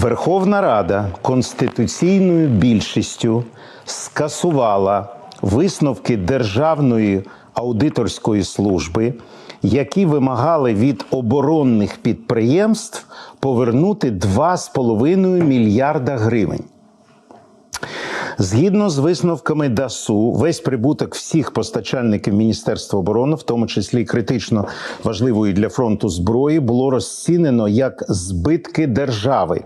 Верховна Рада конституційною більшістю скасувала висновки Державної аудиторської служби, які вимагали від оборонних підприємств повернути 2,5 мільярда гривень. Згідно з висновками ДАСУ, весь прибуток всіх постачальників Міністерства оборони, в тому числі критично важливої для фронту зброї, було розцінено як збитки держави.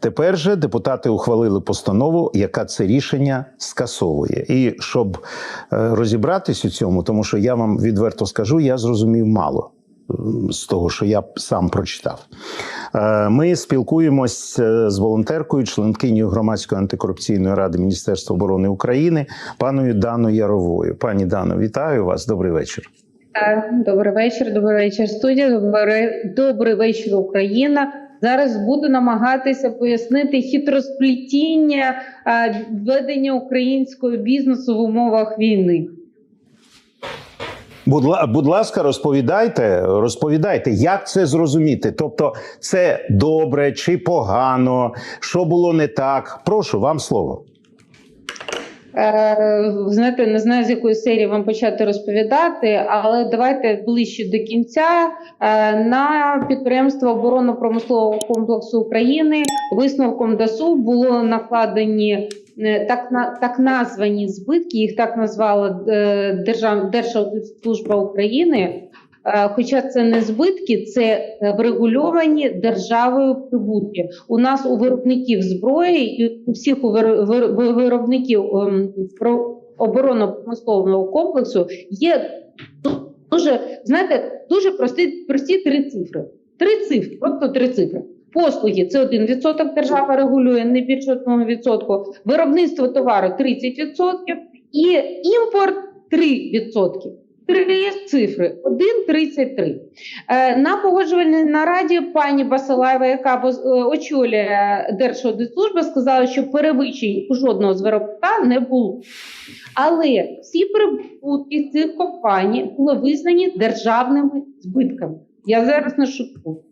Тепер же депутати ухвалили постанову, яка це рішення скасовує. І щоб е, розібратись у цьому, тому що я вам відверто скажу, я зрозумів мало з того, що я сам прочитав. Е, Ми спілкуємось е, з волонтеркою, членкинею громадської антикорупційної ради Міністерства оборони України, паною Даною Яровою. Пані Дано, вітаю вас. Добрий вечір. Е, Добрий вечір, добрий вечір, студія. Добрий, вечір, Україна. Зараз буду намагатися пояснити хитросплетіння е, ведення українського бізнесу в умовах війни. Будь, ласка, розповідайте, розповідайте, як це зрозуміти. Тобто, це добре чи погано, що було не так. Прошу вам слово. Е, знаєте, не знаю з якої серії вам почати розповідати, але давайте ближче до кінця. Е, на підприємство оборонно-промислового комплексу України висновком ДАСУ було накладені е, так так названі збитки. Їх так назвала е, Держав, Держаудитслужба України. Е, Хоча це не збитки, це е, врегульовані державою прибутки. У нас у виробників зброї у всіх у вир- вир- ви- виробників ем, оборонно-промислового комплексу є дуже, знаєте, дуже прості, прості три цифри. Три цифри, просто три цифри. Послуги це 1%, держава регулює не більше 1%, виробництво товару 30% і імпорт 3%. Три цифри 1,33. Е, На погоджувальній нараді пані Басилаєва, яка е, очолює Держаудитслужба, сказала, що перевищень у жодного з виробника не було. Але всі прибутки цих компаній були визнані державними збитками. Я зараз не шуткую.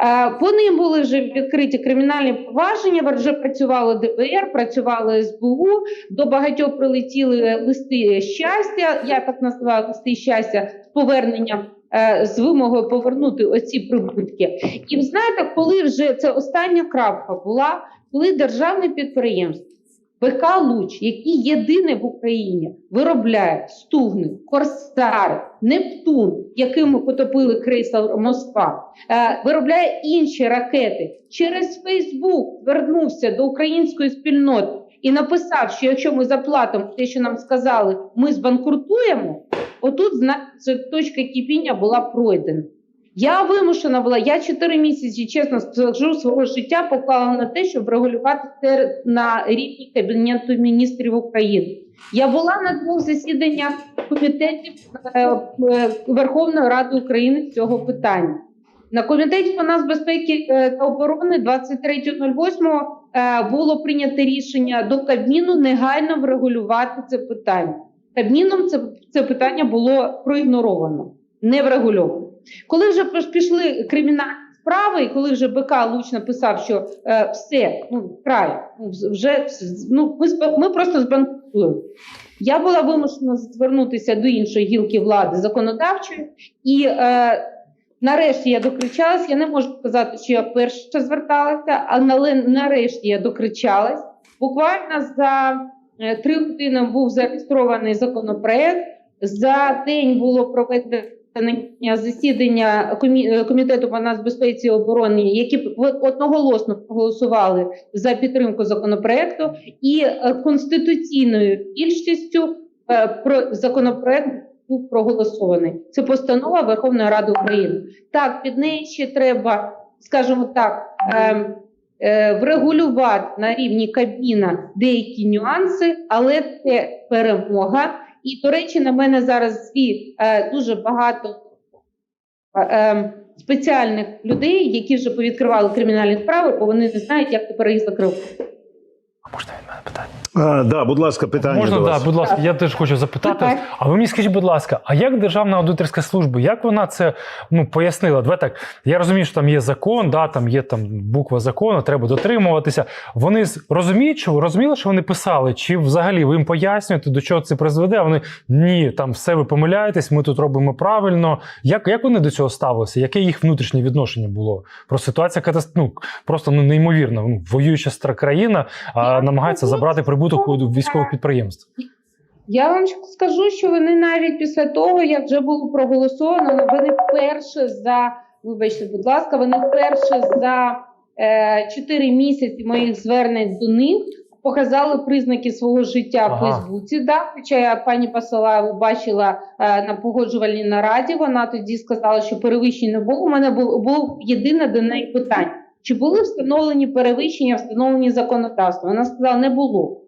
Е, По ним були вже відкриті кримінальні провадження, вже працювало ДБР, працювало СБУ, до багатьох прилетіли листи щастя, я так називаю листи щастя з поверненням, е, з вимогою повернути оці прибутки. І знаєте, коли вже це остання крапка була, коли державне підприємство БК Луч, який єдиний в Україні виробляє стугни, корсари, Нептун, яким ми потопили крейсер Москва, е, виробляє інші ракети. Через Фейсбук звернувся до української спільноти і написав, що якщо ми заплатимо те, що нам сказали, ми збанкрутуємо. Отут точка кипіння була пройдена. Я вимушена була, я 4 місяці, чесно скажу, свого життя поклала на те, щоб регулювати це на рівні Кабінету міністрів України. Я була на двох засіданнях комітетів е, е, Верховної Ради України з цього питання. На комітеті по нацбезпеки е, та оборони 23.08 е, було прийнято рішення до Кабміну негайно врегулювати це питання. Кабміном це, це питання було проігноровано, не врегульовано. Коли вже пішли кримінальні справи, і коли вже БК Луч написав, що е, все, ну край, ну, вже ну, ми, ми просто збанкрутуємо. Я була вимушена звернутися до іншої гілки влади законодавчої, і е, нарешті я докричалась. Я не можу сказати, що я перша зверталася, але нарешті я докричалась. Буквально за е, три години був зареєстрований законопроект. За день було проведено засідання е, комітету по нацбезпеці і обороні, які одноголосно проголосували за підтримку законопроекту, і е, конституційною більшістю е, про законопроект був проголосований. Це постанова Верховної Ради України. Так, під неї ще треба, скажімо так. ем, Врегулювати на рівні Кабміна деякі нюанси, але це перемога. І, до речі, на мене зараз свій е, дуже багато е, е, спеціальних людей, які вже повідкривали кримінальні справи, бо вони не знають, як тепер їх закрити. А да, будь ласка, питання Можна, до вас. да, будь ласка, я теж хочу запитати. А ви мені скажіть, будь ласка, а як Державна аудиторська служба, як вона це ну, пояснила? Давай так, я розумію, що там є закон, да, там є там буква закону, треба дотримуватися. Вони розуміють, що розуміли, що вони писали, чи взагалі ви їм пояснюєте, до чого це призведе? А вони ні, там все ви помиляєтесь, ми тут робимо правильно. Як, як вони до цього ставилися? Яке їх внутрішнє відношення було? Про ситуація катаст... ну, просто ну, неймовірна. Ну, воююча стара країна, а намагається забрати прибуток у військових підприємств. Я вам скажу, що вони навіть після того, як вже було проголосовано, вони вперше за вибачте, будь ласка, вони вперше за е, 4 місяці моїх звернень до них показали признаки свого життя в Фейсбуці. Да? Хоча я пані Пасалаєву бачила е, на погоджувальній нараді, вона тоді сказала, що перевищень не було. У мене було, було єдине до неї питання. Чи були встановлені перевищення, встановлені законодавством? Вона сказала, не було.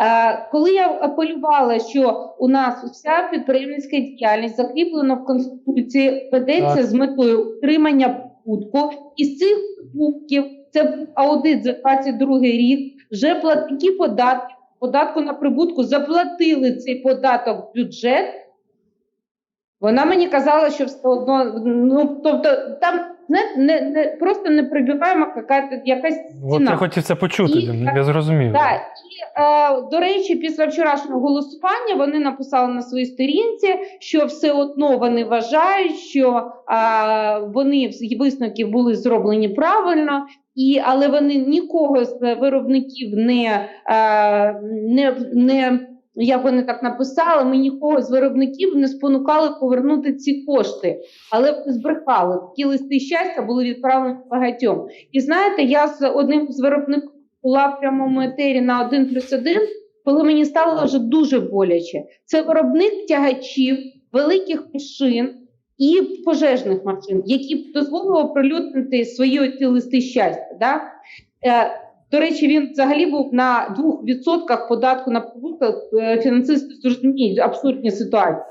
Е, Коли я апелювала, що у нас вся підприємницька діяльність закріплена в конституції, ведеться Так. з метою утримання прибутку, із цих прибутків це аудит за 22 рік. Вже платники податків податку на прибутку заплатили цей податок в бюджет. Вона мені казала, що все одно, ну тобто там не, не, не просто не прибиваємо яка, якась От ціна. я хотів це почути, І- я зрозумів. Так, і е, до речі, після вчорашнього голосування вони написали на своїй сторінці, що все одно вони вважають, що е, вони всі висновки були зроблені правильно, і але вони нікого з виробників не, е, не, не як вони так написали, ми нікого з виробників не спонукали повернути ці кошти, але збрехали. Такі листи щастя були відправлені багатьом. І знаєте, я з одним з виробників була в прямому етері на 1 плюс 1, коли мені стало вже дуже боляче. Це виробник тягачів, великих машин і пожежних машин, які дозволили оприлюднити свої ці листи щастя. Да? До речі, він взагалі був на 2% податку на прибуток. Е, Фінансисти зрозуміють абсурдні ситуації.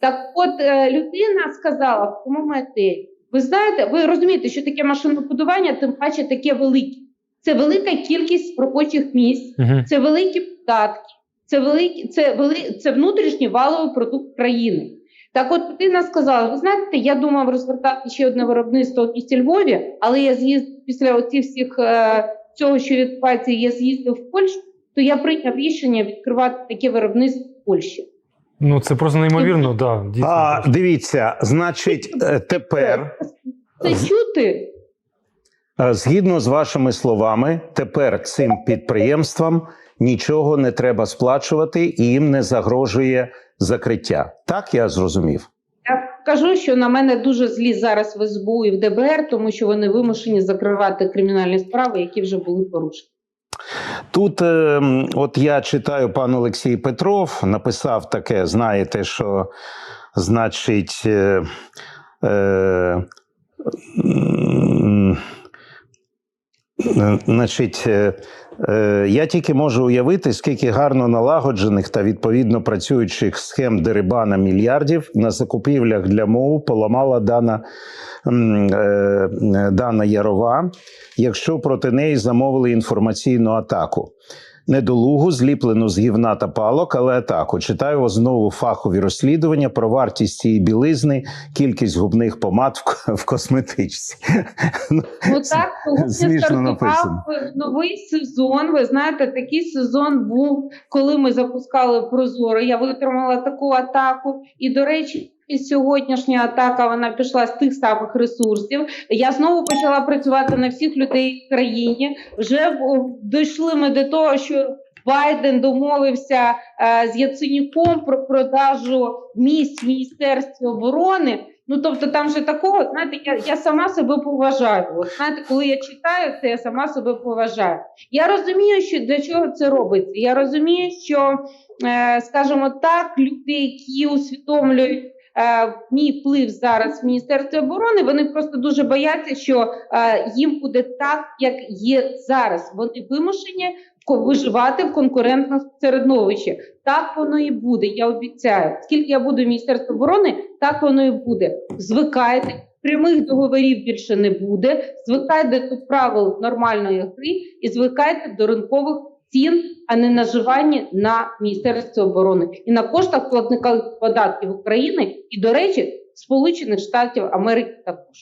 Так от е, людина сказала в прямому етері, ви знаєте, ви розумієте, що таке машинобудування, тим паче таке велике. Це велика кількість робочих місць, це великі податки, це великі, це вели, це внутрішній валовий продукт країни. Так, от людина сказала: ви знаєте, я думав розвертати ще одне виробництво в місті Львові, але я з'їздив після оцих всіх е, цього, що відбувається, я з'їздив в Польщу, то я прийняв рішення відкривати таке виробництво в Польщі. Ну це просто неймовірно, да, дійсно. А, дивіться, значить, е, тепер, Це чути. е, згідно з вашими словами, тепер цим підприємствам нічого не треба сплачувати і їм не загрожує закриття. Так я зрозумів. Кажу, що на мене дуже злі зараз в СБУ і в ДБР, тому що вони вимушені закривати кримінальні справи, які вже були порушені. Тут, е, от я читаю, пан Олексій Петров написав таке: знаєте, що значить. Е, е, Значить, е, е, я тільки можу уявити, скільки гарно налагоджених та відповідно працюючих схем дерибана мільярдів на закупівлях для МОУ поламала дана, е, дана Ярова, якщо проти неї замовили інформаційну атаку. Недолугу, зліплену з гівна та палок, але атаку. Читаю знову фахові розслідування про вартість цієї білизни, кількість губних помад в, в косметичці. Ну, Ну так, Смішно написано. новий сезон. Ви знаєте, такий сезон був, коли ми запускали Прозоро. Я витримала таку атаку. І, до речі, і сьогоднішня атака вона пішла з тих самих ресурсів. Я знову почала працювати на всіх людей в країні. Вже дійшли ми до того, що Байден домовився е, з Яценюком про продажу місць в Міністерстві оборони. Ну тобто, там же такого, знаєте, я, я сама себе поважаю. От знаєте, коли я читаю це, я сама себе поважаю. Я розумію, що для чого це робиться. Я розумію, що, е, скажімо так, люди, які усвідомлюють. Е, Мій вплив зараз в Міністерстві оборони. Вони просто дуже бояться, що е, їм буде так, як є зараз. Вони вимушені виживати в конкурентному середовищі. Так воно і буде. Я обіцяю. Скільки я буду в Міністерстві оборони, так воно і буде. Звикайте. Прямих договорів більше не буде. Звикайте до правил нормальної гри і звикайте до ринкових цін, а не наживання на Міністерстві оборони і на коштах платника податків України, і, до речі, Сполучених Штатів Америки також.